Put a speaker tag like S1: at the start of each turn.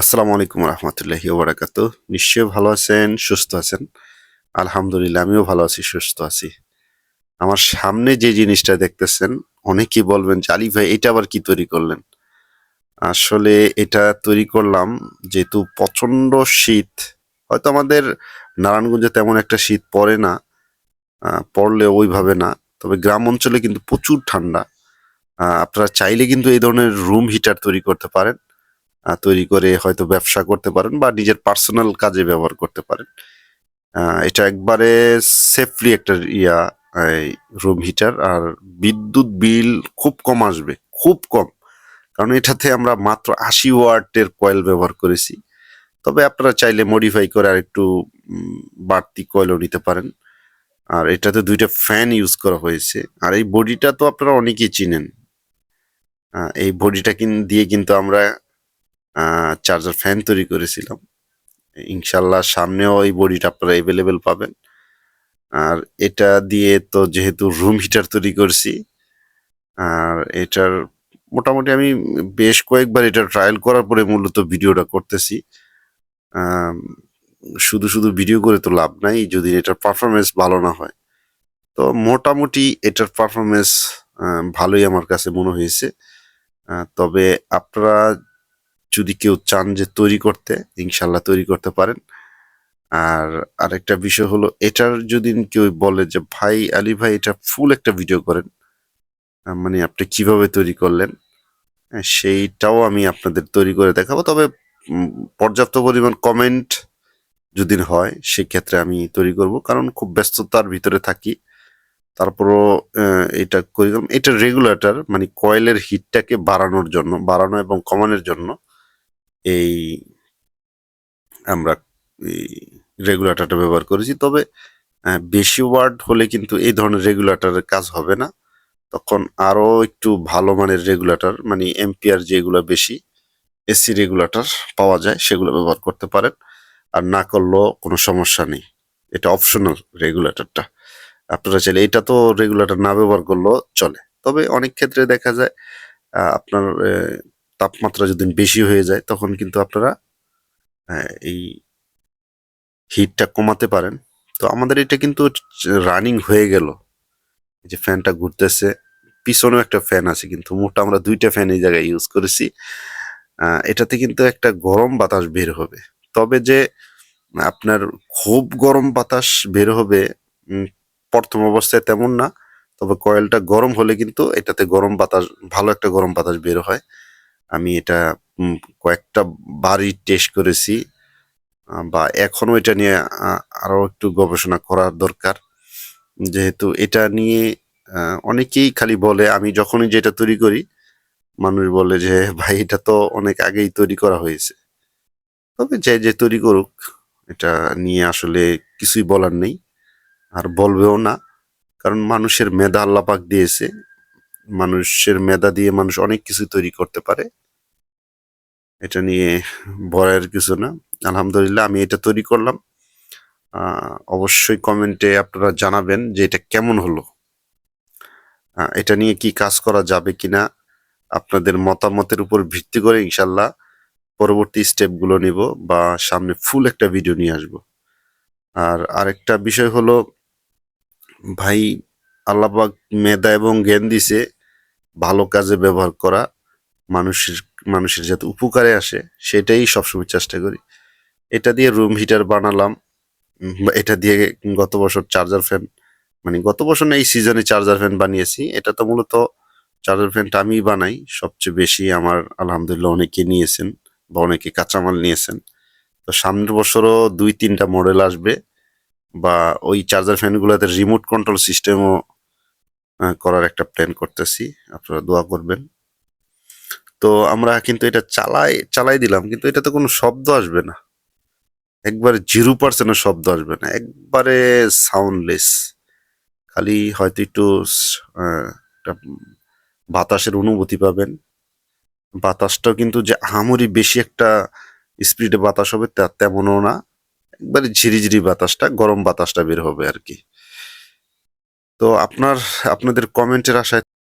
S1: আসসালামু আলাইকুম রহমতুল্লাহি ওবরাকাত নিশ্চয়ই ভালো আছেন, সুস্থ আছেন? আলহামদুলিল্লাহ, আমিও ভালো আছি, সুস্থ আছি। আমার সামনে যে জিনিসটা দেখতেছেন, অনেকেই বলবেন যে আলী ভাই, এটা আবার কি তৈরি করলেন? আসলে এটা তৈরি করলাম যেহেতু প্রচণ্ড শীত। হয়তো আমাদের নারায়ণগঞ্জে তেমন একটা শীত পড়ে না পড়লে ওইভাবে না। তবে গ্রাম অঞ্চলে কিন্তু প্রচুর ঠান্ডা। আপনারা চাইলে কিন্তু এই ধরনের রুম হিটার তৈরি করতে পারেন। তৈরি করে হয়তো ব্যবসা করতে পারেন বা নিজের পার্সোনাল কাজে ব্যবহার করতে পারেন। এটা একবারে সেফলি একটা ইয়া রুম হিটার আর বিদ্যুৎ বিল খুব কম আসবে, খুব কম। কারণ এটাতে আমরা মাত্র আশি ওয়াটের কয়েল ব্যবহার করেছি। তবে আপনারা চাইলে মডিফাই করে আর একটু বাড়তি কয়েলও নিতে পারেন। আর এটাতে দুইটা ফ্যান ইউজ করা হয়েছে। আর এই বডিটা তো আপনারা অনেকেই চিনেন। এই বডিটা দিয়ে কিন্তু আমরা চার্জার ফ্যান তৈরি করেছিলাম। ইনশাল্লাহ সামনেও এই বডিটা আপনারা এভেলেবেল পাবেন। আর এটা দিয়ে তো যেহেতু রুম হিটার তৈরি করছি, আর এটার মোটামুটি আমি বেশ কয়েকবার এটা ট্রায়াল করার পরে মূলত ভিডিওটা করতেছি। শুধু শুধু ভিডিও করে তো লাভ নাই, যদি এটার পারফরমেন্স ভালো না হয়। তো মোটামুটি এটার পারফরমেন্স ভালোই আমার কাছে মনে হয়েছে। তবে আপনারা যদি কেউ চান যে তৈরি করতে ইনশাল্লাহ তৈরি করতে পারেন। আর আরেকটা বিষয় হলো এটার যদি কেউ বলে যে ভাই আলী ভাই এটা ফুল একটা ভিডিও করেন মানে আপনি কীভাবে তৈরি করলেন? হ্যাঁ, সেইটাও আমি আপনাদের তৈরি করে দেখাবো। তবে পর্যাপ্ত পরিমাণ কমেন্ট যদি হয় সেক্ষেত্রে আমি তৈরি করব। কারণ খুব ব্যস্ততার ভিতরে থাকি। তারপরও এটা করি। এটা রেগুলেটর মানে কয়েলের হিটটাকে বাড়ানোর জন্য বাড়ানো এবং কমানোর জন্য এই আমরা রেগুলেটরটা ব্যবহার করেছি। তবে বেশি ওয়ার্ড হলে কিন্তু এই ধরনের রেগুলেটরের কাজ হবে না। তখন আরও একটু ভালো মানের রেগুলেটর মানে এম্পিয়ার যেগুলো বেশি এসি রেগুলেটর পাওয়া যায়, সেগুলো ব্যবহার করতে পারেন। আর না করলেও কোনো সমস্যা নেই। এটা অপশনাল রেগুলেটরটা আপনারা চাইলে এটা তো রেগুলেটর না ব্যবহার করলেও চলে। তবে অনেক ক্ষেত্রে দেখা যায় আপনার তাপমাত্রা যদি বেশি হয়ে যায় তখন কিন্তু আপনারা আহ, এই হিটটা কমাতে পারেন। তো আমাদের এটা কিন্তু রানিং হয়ে গেল। যে ফ্যানটা ঘুরতেছে পিছনেও একটা ফ্যান আছে কিন্তু মোটা আমরা দুইটা ফ্যান এই জায়গায় ইউজ করেছি। এটাতে কিন্তু একটা গরম বাতাস বের হবে। তবে যে আপনার খুব গরম বাতাস বের হবে প্রথম অবস্থায় তেমন না তবে কয়েলটা গরম হলে কিন্তু এটাতে গরম বাতাস ভালো একটা গরম বাতাস বের হয়। আমি এটা কয়েকটা বারই টেস্ট করেছি বা এখনও এটা নিয়ে আরও একটু গবেষণা করার দরকার। যেহেতু এটা নিয়ে অনেকেই খালি বলে, আমি যখনই যেটা তৈরি করি, মানুষ বলে যে, ভাই, এটা তো অনেক আগেই তৈরি করা হয়েছে। তবে যে যে তৈরি করুক, এটা নিয়ে আসলে কিছুই বলার নেই, আর বলবেও না, কারণ মানুষের মেধা আল্লাপাক দিয়েছে। মানুষের মেধা দিয়ে মানুষ অনেক কিছু তৈরি করতে পারে। এটা নিয়ে ভয়ের কিছু না। আলহামদুলিল্লাহ, আমি এটা তৈরি করলাম। অবশ্যই কমেন্টে আপনারা জানাবেন যে এটা কেমন হলো। এটা নিয়ে কি কাজ করা যাবে কিনা আপনাদের মতামতের উপর ভিত্তি করে ইনশাল্লাহ পরবর্তী স্টেপগুলো নিব বা সামনে ফুল একটা ভিডিও নিয়ে আসব। আর আরেকটা বিষয় হলো, ভাই আল্লাপাক মেধা এবং জ্ঞান দিছে ভালো কাজে ব্যবহার করা মানুষের মানুষের যাতে উপকারে আসে, সেটাই সবসময় চেষ্টা করি। এটা দিয়ে রুম হিটার বানালাম এটা দিয়ে গত বছর চার্জার ফ্যান মানে গত বছর এই সিজনে চার্জার ফ্যান বানিয়েছি। এটা তো মূলত চার্জার ফ্যানটা আমিই বানাই, সবচেয়ে বেশি আমার, আলহামদুলিল্লাহ অনেকে নিয়েছেন বা অনেকে কাঁচামাল নিয়েছেন। তো সামনের বছরও দুই তিনটা মডেল আসবে বা ওই চার্জার ফ্যানগুলোতে রিমোট কন্ট্রোল সিস্টেমও করার একটা প্ল্যান করতেছি। আপনারা দোয়া করবেন। তো আমরা কিন্তু এটা চালাই চালাই দিলাম, কিন্তু এটাতে কোনো শব্দ আসবে না। একবারে জিরো পার্সেন্টের শব্দ আসবে না। একবারে সাউন্ডলেস খালি হয়তো একটু বাতাসের অনুভূতি পাবেন। বাতাসটাও কিন্তু যে আহামরি বেশি একটা স্পিডে বাতাস হবে তেমনও না। একবারে ঝিরিঝিরি বাতাসটা, গরম বাতাসটা বের হবে আর কি। তো আপনার আপনাদের কমেন্টের আশায়